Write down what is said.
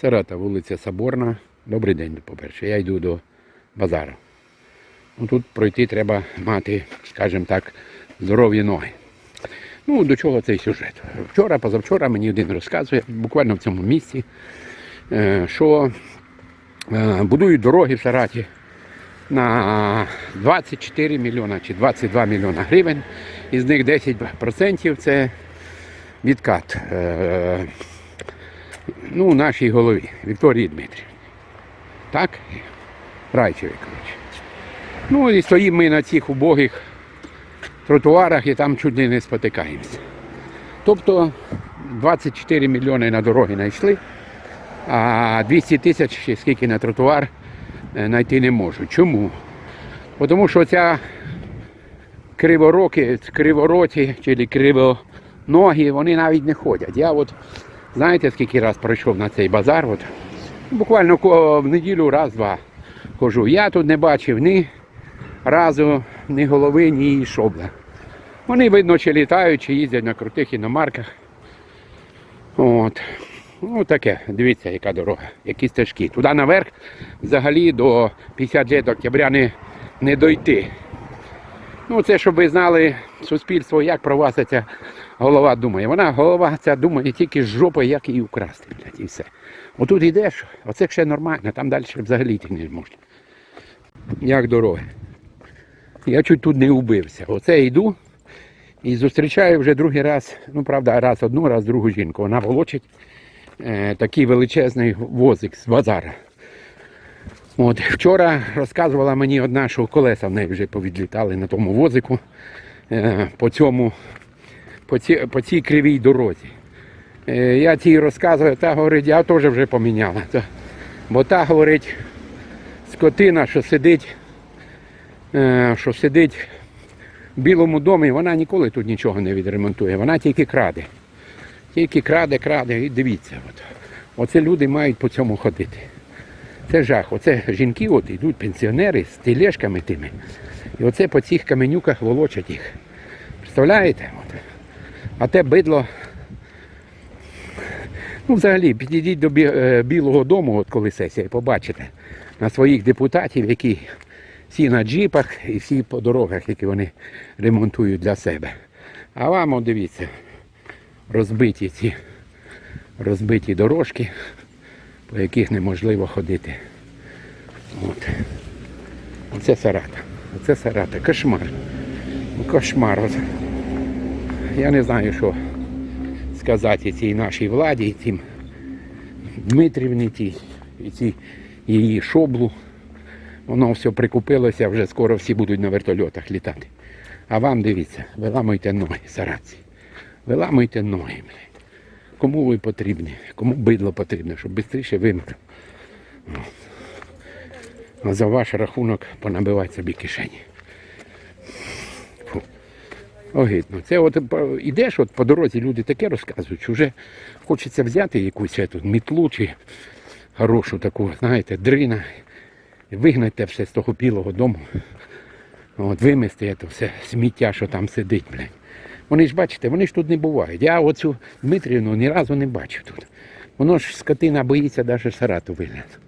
Сарата, вулиця Соборна. Добрий день, по-перше. Я йду до базару. Ну, тут пройти треба мати, скажімо так, здорові ноги. Ну, до чого цей сюжет? Вчора, позавчора мені один розказує, буквально в цьому місці, е, що е, будують дороги в Сараті на 24 мільйона чи 22 мільйона гривень. Із них 10% це відкат е, ну, нашій голові Вікторії Дмитрівні. Так? Райчеві, коротше. Ну і стоїмо ми на цих убогих тротуарах і там чуть не спотикаємося. Тобто 24 мільйони на дороги знайшли, а 200 тисяч скільки на тротуар е, знайти не можуть. Чому? Тому що ця кривороки, кривороті чи кривоногі, вони навіть не ходять. Я от, знаєте, скільки раз пройшов на цей базар, от, буквально в неділю раз-два хожу. Я тут не бачив ні разу, ні голови, ні шобла. Вони, видно, чи літають, чи їздять на крутих іномарках. От. Ну таке, дивіться, яка дорога, які стежки. Туди наверх взагалі до 50 лет октября не, не дойти. Ну, це щоб ви знали суспільство, як про вас ця голова думає. Вона голова ця думає тільки з жопою, як її украсти, блядь, і все. Отут йдеш, оце ще нормально, там далі взагалі йти не можна. Як дороги. Я чуть тут не вбився. Оце йду і зустрічаю вже другий раз, ну правда, раз одну, раз другу жінку. Вона волочить е, такий величезний возик з базара. От, вчора розказувала мені одна, що колеса в неї вже повідлітали на тому возику е, по, цьому, по, ці, по цій кривій дорозі. Е, я тій розказую, та говорить, я теж вже поміняла. Бо та говорить, скотина, що сидить, е, що сидить в Білому домі, вона ніколи тут нічого не відремонтує, вона тільки краде. Тільки краде, краде, і дивіться. От. Оце люди мають по цьому ходити. Це жах. Оце жінки от йдуть, пенсіонери з тележками тими. І оце по цих каменюках волочать їх. Представляєте? А те бидло. Ну, взагалі, підійдіть до е, Білого дому, от коли сесія, побачите на своїх депутатів, які всі на джипах і всі по дорогах, які вони ремонтують для себе. А вам, от дивіться, розбиті ці розбиті дорожки, по яких неможливо ходити. От. Оце Сарата. Оце Сарата. Кошмар. Ну, Кошмар. Я не знаю, що сказати цій нашій владі, і цим Дмитрівні, і цій її шоблу. Воно все прикупилося, вже скоро всі будуть на вертольотах літати. А вам дивіться, виламуйте ноги, сараці. Виламуйте ноги. блядь. Кому ви потрібні? Кому бидло потрібне, щоб швидше вимер. А за ваш рахунок понабивати собі кишені. Огидно. Це от по- ідеш от по дорозі, люди таке розказують, що вже хочеться взяти якусь ету, мітлу чи хорошу таку, знаєте, дрина, вигнати все з того білого дому. От, вимести це все сміття, що там сидить, блядь. Вони ж бачите, вони ж тут не бувають. Я оцю Дмитрівну ні разу не бачив тут. Воно ж скотина боїться навіть Сарату вигляд.